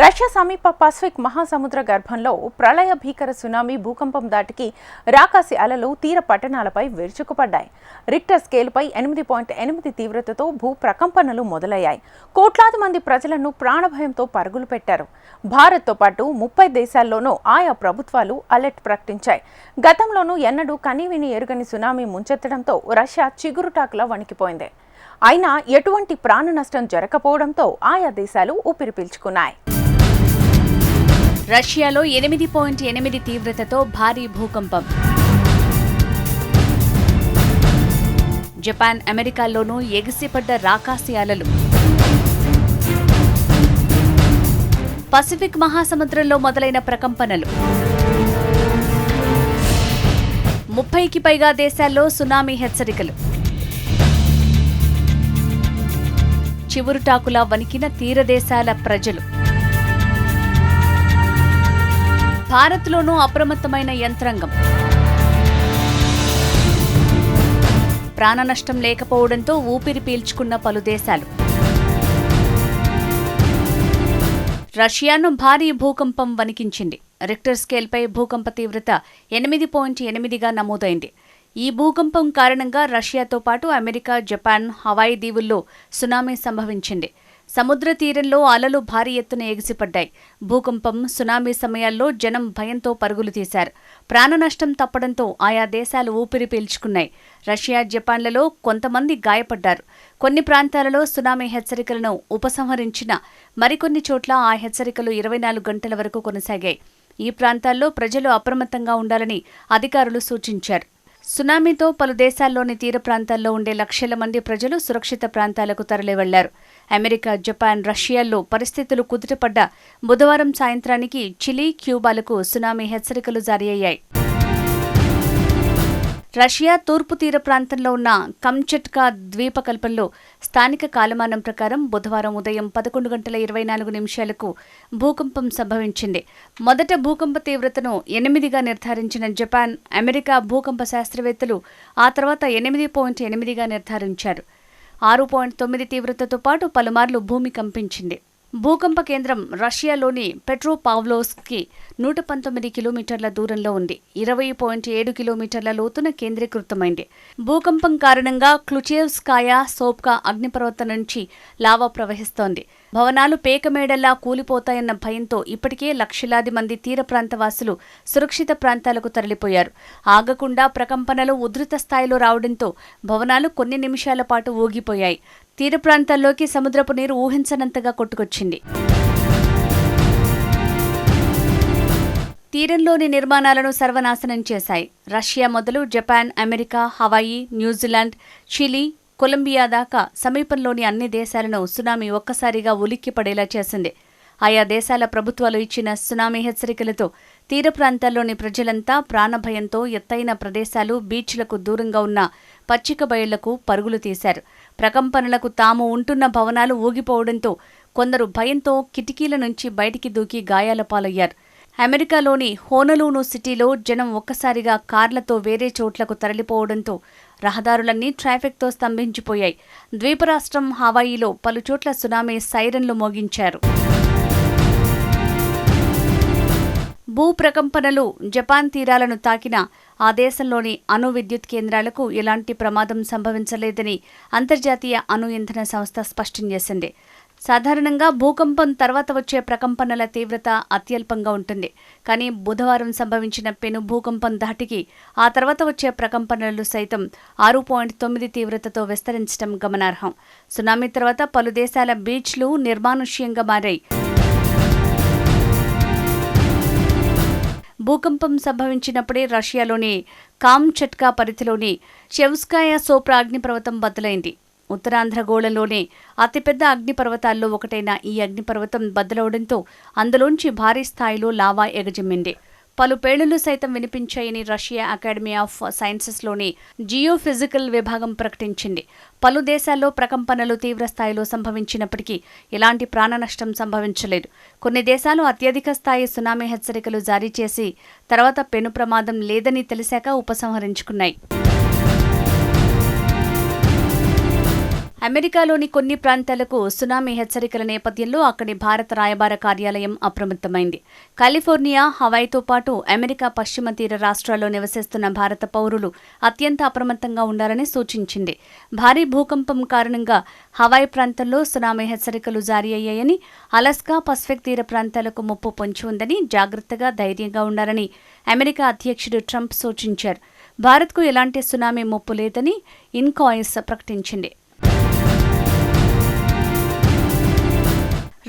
Russia సమీప Pacific మహాసముద్ర గర్భంలో ప్రళయ భీకర సునామీ భూకంపం దాటికి రాకాసి అలలు తీర పట్టణాలపై విరుచుకుపడ్డాయి. రిక్టర్ స్కేల్పై ఎనిమిది పాయింట్ ఎనిమిది తీవ్రతతో భూ ప్రకంపనలు మొదలయ్యాయి. కోట్లాది మంది ప్రజలను ప్రాణభయంతో పరుగులు పెట్టారు. భారత్తో పాటు ముప్పై దేశాల్లోనూ ఆయా ప్రభుత్వాలు అలర్ట్ ప్రకటించాయి. గతంలోనూ ఎన్నడూ కనీవిని ఎరుగని సునామీ ముంచెత్తడంతో రష్యా చిగురుటాకులా వణికిపోయింది. అయినా ఎటువంటి ప్రాణ నష్టం జరగకపోవడంతో ఆయా దేశాలు ఊపిరి పీల్చుకున్నాయి. రష్యాలో ఎనిమిది పాయింట్ ఎనిమిది తీవ్రతతో భారీ భూకంపం. జపాన్ అమెరికాలోనూ ఎగిసిపడ్డ రాకాసి అలలు పసిఫిక్ మహాసముద్రంలో మొదలైన ప్రకంపనలు. ముప్పైకి పైగా దేశాల్లో సునామీ హెచ్చరికలు. చివురుటాకులా వణికిన తీరదేశాల ప్రజలు. భారత్లోనూ అప్రమత్తమైన యంత్రాంగం. ప్రాణనష్టం లేకపోవడంతో ఊపిరి పీల్చుకున్న పలు దేశాలు. రష్యాను భారీ భూకంపం వణికించింది. రిక్టర్ స్కేల్పై భూకంప తీవ్రత ఎనిమిది పాయింట్ ఎనిమిదిగా నమోదైంది. ఈ భూకంపం కారణంగా రష్యాతో పాటు అమెరికా జపాన్ హవాయి దీవుల్లో సునామీ సంభవించింది. సముద్ర తీరంలో అలలు భారీ ఎత్తున ఎగిసిపడ్డాయి. భూకంపం సునామీ సమయాల్లో జనం భయంతో పరుగులు తీశారు. ప్రాణనష్టం తప్పడంతో ఆయా దేశాలు ఊపిరి పీల్చుకున్నాయి. రష్యా జపాన్లలో కొంతమంది గాయపడ్డారు. కొన్ని ప్రాంతాలలో సునామీ హెచ్చరికలను ఉపసంహరించిన మరికొన్ని చోట్ల ఆ హెచ్చరికలు ఇరవై నాలుగు గంటల వరకు కొనసాగాయి. ఈ ప్రాంతాల్లో ప్రజలు అప్రమత్తంగా ఉండాలని అధికారులు సూచించారు. సునామీతో పలు దేశాల్లోని తీర ప్రాంతాల్లో ఉండే లక్షల మంది ప్రజలు సురక్షిత ప్రాంతాలకు తరలివెళ్ళారు. అమెరికా జపాన్ రష్యాల్లో పరిస్థితులు కుదుటపడ్డ బుధవారం సాయంత్రానికి చిలీ క్యూబాలకు సునామీ హెచ్చరికలు జారీ అయ్యాయి. రష్యా తూర్పు తీర ప్రాంతంలో ఉన్న కమ్చట్కా ద్వీపకల్పంలో స్థానిక కాలమానం ప్రకారం బుధవారం ఉదయం పదకొండు గంటల ఇరవై నాలుగు నిమిషాలకు భూకంపం సంభవించింది. మొదట భూకంప తీవ్రతను ఎనిమిదిగా నిర్ధారించిన జపాన్ అమెరికా భూకంప శాస్త్రవేత్తలు ఆ తర్వాత ఎనిమిది పాయింట్ ఎనిమిదిగా నిర్ధారించారు. ఆరు పాయింట్ తొమ్మిది తీవ్రతతో పాటు పలుమార్లు భూమి కంపించింది. భూకంప కేంద్రం రష్యాలోని పెట్రోపావ్లోస్కి నూట పంతొమ్మిది కిలోమీటర్ల దూరంలో ఉంది. ఇరవై పాయింట్ ఏడు కిలోమీటర్ల లోతున కేంద్రీకృతమైంది. భూకంపం కారణంగా క్లుచేవ్స్కాయా సోప్కా అగ్నిపర్వత నుంచి లావా ప్రవహిస్తోంది. భవనాలు పేకమేడల్లా కూలిపోతాయన్న భయంతో ఇప్పటికే లక్షలాది మంది తీర ప్రాంతవాసులు సురక్షిత ప్రాంతాలకు తరలిపోయారు. ఆగకుండా ప్రకంపనలు ఉధృత స్థాయిలో రావడంతో భవనాలు కొన్ని నిమిషాల పాటు ఊగిపోయాయి. తీర ప్రాంతాల్లోకి సముద్రపు నీరు ఊహించనంతగా కొట్టుకొచ్చింది. తీరంలోని నిర్మాణాలను సర్వనాశనం చేశాయి. రష్యా మొదలు Japan America Hawaii New Zealand Chile Colombia దాకా సమీపంలోని అన్ని దేశాలను సునామీ ఒక్కసారిగా ఉలిక్కిపడేలా చేసింది. ఆయా దేశాల ప్రభుత్వాలు ఇచ్చిన సునామీ హెచ్చరికలతో తీర ప్రాంతాల్లోని ప్రజలంతా ప్రాణభయంతో ఎత్తైన ప్రదేశాలు బీచ్లకు దూరంగా ఉన్న పచ్చిక బయళ్ళకు పరుగులు తీశారు. ప్రకంపనలకు తాము ఉంటున్న భవనాలు ఊగిపోవడంతో కొందరు భయంతో కిటికీల నుంచి బయటికి దూకి గాయాల పాలయ్యారు. అమెరికాలోని హోనలూను సిటీలో జనం ఒక్కసారిగా కార్లతో వేరే చోట్లకు తరలిపోవడంతో రహదారులన్నీ ట్రాఫిక్తో స్తంభించిపోయాయి. ద్వీపరాష్ట్రం హవాయిలో పలుచోట్ల సునామీ సైరన్లు మోగించారు. భూ ప్రకంపనలు జపాన్ తీరాలను తాకిన ఆ దేశంలోని అణు విద్యుత్ కేంద్రాలకు ఎలాంటి ప్రమాదం సంభవించలేదని అంతర్జాతీయ అణు ఇంధన సంస్థ స్పష్టం చేసింది. సాధారణంగా భూకంపం తర్వాత వచ్చే ప్రకంపనల తీవ్రత అత్యల్పంగా ఉంటుంది. కానీ బుధవారం సంభవించిన పెను భూకంపం ధాటికి ఆ తర్వాత వచ్చే ప్రకంపనలు సైతం ఆరు పాయింట్ తొమ్మిది తీవ్రతతో విస్తరించడం గమనార్హం. సునామీ తర్వాత పలు దేశాల బీచ్లు నిర్మానుష్యంగా మారాయి. భూకంపం సంభవించినప్పుడే రష్యాలోని కామ్చట్కా పరిధిలోని చెవ్స్కాయా సోప్రా అగ్నిపర్వతం బద్దలైంది. ఉత్తరాంధ్రగోళంలోని అతిపెద్ద అగ్నిపర్వతాల్లో ఒకటైన ఈ అగ్నిపర్వతం బద్దలవడంతో అందులోంచి భారీ స్థాయిలో లావా ఎగజిమ్మింది. పలు పేలుళ్ళు సైతం వినిపించాయని రష్యా అకాడమీ ఆఫ్ సైన్సెస్లోని జియోఫిజికల్ విభాగం ప్రకటించింది. పలు దేశాల్లో ప్రకంపనలు తీవ్రస్థాయిలో సంభవించినప్పటికీ ఎలాంటి ప్రాణనష్టం సంభవించలేదు. కొన్ని దేశాలు అత్యధిక స్థాయి సునామీ హెచ్చరికలు జారీ చేసి తర్వాత పెను ప్రమాదం లేదని తెలిసాక ఉపసంహరించుకున్నాయి. అమెరికాలోని కొన్ని ప్రాంతాలకు సునామీ హెచ్చరికల నేపథ్యంలో అక్కడి భారత రాయబార కార్యాలయం అప్రమత్తమైంది. కాలిఫోర్నియా హవాయితో పాటు అమెరికా పశ్చిమ తీర రాష్ట్రాల్లో నివసిస్తున్న భారత పౌరులు అత్యంత అప్రమత్తంగా ఉండాలని సూచించింది. భారీ భూకంపం కారణంగా హవాయి ప్రాంతంలో సునామీ హెచ్చరికలు జారీ అయ్యాయని అలస్కా పసిఫిక్ తీర ప్రాంతాలకు ముప్పు పొంచి ఉందని జాగ్రత్తగా ధైర్యంగా ఉండాలని అమెరికా అధ్యక్షుడు ట్రంప్ సూచించారు. భారత్కు ఎలాంటి సునామీ ముప్పు లేదని ఇన్కాయిస్ ప్రకటించింది.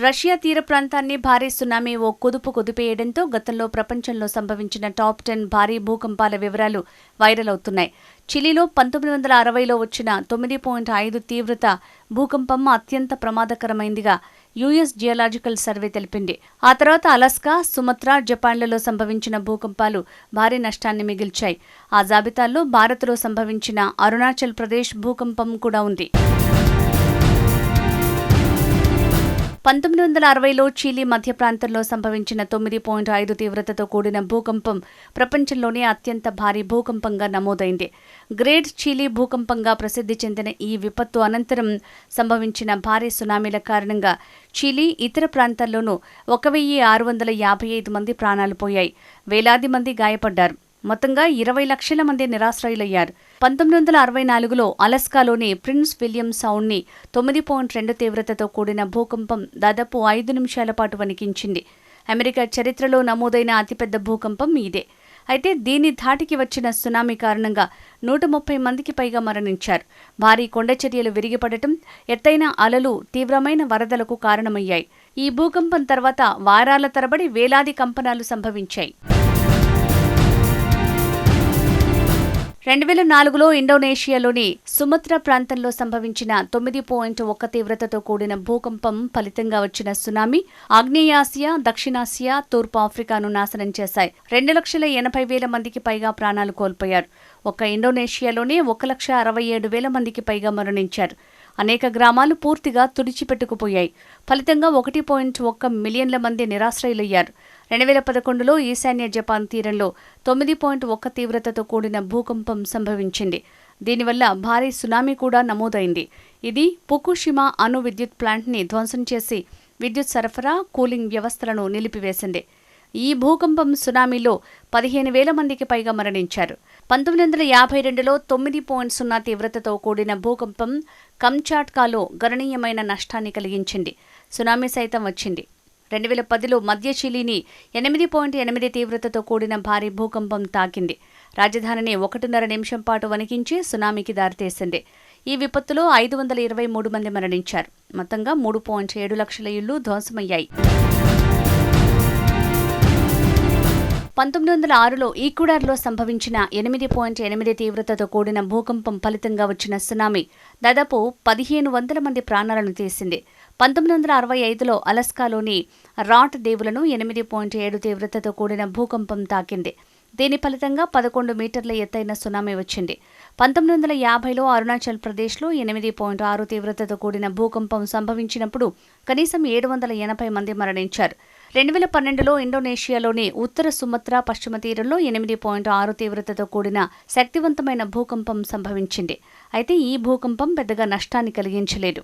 రష్యా తీర ప్రాంతాన్ని భారీ సునామీ ఓ కుదుపు కుదిపేయడంతో గతంలో ప్రపంచంలో సంభవించిన టాప్ టెన్ భారీ భూకంపాల వివరాలు వైరల్ అవుతున్నాయి. చిలీలో పంతొమ్మిది వందల అరవైలో వచ్చిన తొమ్మిది పాయింట్ ఐదు తీవ్రత భూకంపం అత్యంత ప్రమాదకరమైందిగా యుఎస్ జియోలాజికల్ సర్వే తెలిపింది. ఆ తర్వాత అలస్కా సుమత్రా జపాన్లలో సంభవించిన భూకంపాలు భారీ నష్టాన్ని మిగిల్చాయి. ఆ జాబితాలో భారత్లో సంభవించిన అరుణాచల్ ప్రదేశ్ భూకంపం కూడా ఉంది. పంతొమ్మిది వందల అరవైలో చీలీ మధ్య ప్రాంతంలో సంభవించిన తొమ్మిది పాయింట్ ఐదు తీవ్రతతో కూడిన భూకంపం ప్రపంచంలోనే అత్యంత భారీ భూకంపంగా నమోదైంది. గ్రేట్ చీలీ భూకంపంగా ప్రసిద్ధి చెందిన ఈ విపత్తు అనంతరం సంభవించిన భారీ సునామీల కారణంగా చీలీ ఇతర ప్రాంతాల్లోనూ ఒక వెయ్యి ఆరు వందల యాభై ఐదు మంది ప్రాణాలు పోయాయి. వేలాది మంది గాయపడ్డారు. మొత్తంగా ఇరవై లక్షల మంది నిరాశ్రయులయ్యారు. పంతొమ్మిది వందల అరవై నాలుగులో అలస్కాలోని ప్రిన్స్ విలియం సౌండ్ని తొమ్మిది పాయింట్ రెండు తీవ్రతతో కూడిన భూకంపం దాదాపు ఐదు నిమిషాల పాటు వణికించింది. అమెరికా చరిత్రలో నమోదైన అతిపెద్ద భూకంపం ఇదే. అయితే దీని ధాటికి వచ్చిన సునామీ కారణంగా నూట ముప్పై మందికి పైగా మరణించారు. భారీ కొండ చర్యలు విరిగిపడటం ఎత్తైన అలలు తీవ్రమైన వరదలకు కారణమయ్యాయి. ఈ భూకంపం తర్వాత వారాల తరబడి వేలాది కంపనాలు సంభవించాయి. రెండు వేల నాలుగులో ఇండోనేషియాలోని సుమత్రా ప్రాంతంలో సంభవించిన తొమ్మిది పాయింట్ ఒక్క తీవ్రతతో కూడిన భూకంపం ఫలితంగా వచ్చిన సునామీ ఆగ్నేయాసియా దక్షిణాసియా తూర్పు ఆఫ్రికాను నాశనం చేశాయి. రెండు లక్షల ఎనభై వేల మందికి పైగా ప్రాణాలు కోల్పోయారు. ఒక్క ఇండోనేషియాలోనే ఒక లక్ష అరవై ఏడు వేల మందికి పైగా మరణించారు. అనేక గ్రామాలు పూర్తిగా తుడిచిపెట్టుకుపోయాయి. ఫలితంగా ఒకటి పాయింట్ ఒక్క మిలియన్ల మంది నిరాశ్రయులయ్యారు. రెండు వేల పదకొండులో ఈశాన్య జపాన్ తీరంలో తొమ్మిది పాయింట్ ఒక్క తీవ్రతతో కూడిన భూకంపం సంభవించింది. దీనివల్ల భారీ సునామీ కూడా నమోదైంది. ఇది పుకుషిమా అణు విద్యుత్ ప్లాంట్ని ధ్వంసం చేసి విద్యుత్ సరఫరా కూలింగ్ వ్యవస్థలను నిలిపివేసింది. ఈ భూకంపం సునామీలో పదిహేను వేల మందికి పైగా మరణించారు. పంతొమ్మిది వందల యాభై రెండులో తొమ్మిది పాయింట్ సున్నా తీవ్రతతో కూడిన భూకంపం కంచాట్కాలో గణనీయమైన నష్టాన్ని కలిగించింది. సునామీ సైతం వచ్చింది. రెండు వేల పదిలో మధ్య చిలీని ఎనిమిది పాయింట్ ఎనిమిది తీవ్రతతో కూడిన భారీ భూకంపం తాకింది. రాజధానిని ఒకటిన్నర నిమిషం పాటు వణికించి సునామీకి దారితీసింది. ఈ విపత్తులో ఐదు వందల ఇరవై మూడు మంది మరణించారు. మొత్తంగా మూడు పాయింట్ ఏడు లక్షల ఇళ్ళు ధ్వంసమయ్యాయి. పంతొమ్మిది వందల ఆరులో ఈక్వడార్లో సంభవించిన ఎనిమిది పాయింట్ ఎనిమిది తీవ్రతతో కూడిన భూకంపం ఫలితంగా వచ్చిన సునామీ దాదాపు పదిహేను వందల మంది ప్రాణాలను తీసింది. పంతొమ్మిది వందల అరవై ఐదులో అలస్కాలోని రాట్ దేవులను ఎనిమిది పాయింట్ ఏడు తీవ్రతతో కూడిన భూకంపం తాకింది. దీని ఫలితంగా పదకొండు మీటర్ల ఎత్తైన సునామీ వచ్చింది. పంతొమ్మిది వందల యాభైలో అరుణాచల్ ప్రదేశ్లో ఎనిమిది పాయింట్ ఆరు తీవ్రతతో కూడిన భూకంపం సంభవించినప్పుడు కనీసం ఏడు వందల ఎనభై మంది మరణించారు. రెండు వేల పన్నెండులో ఇండోనేషియాలోని ఉత్తర సుమత్రా పశ్చిమ తీరంలో ఎనిమిది పాయింట్ ఆరు తీవ్రతతో కూడిన శక్తివంతమైన భూకంపం సంభవించింది. అయితే ఈ భూకంపం పెద్దగా నష్టాన్ని కలిగించలేదు.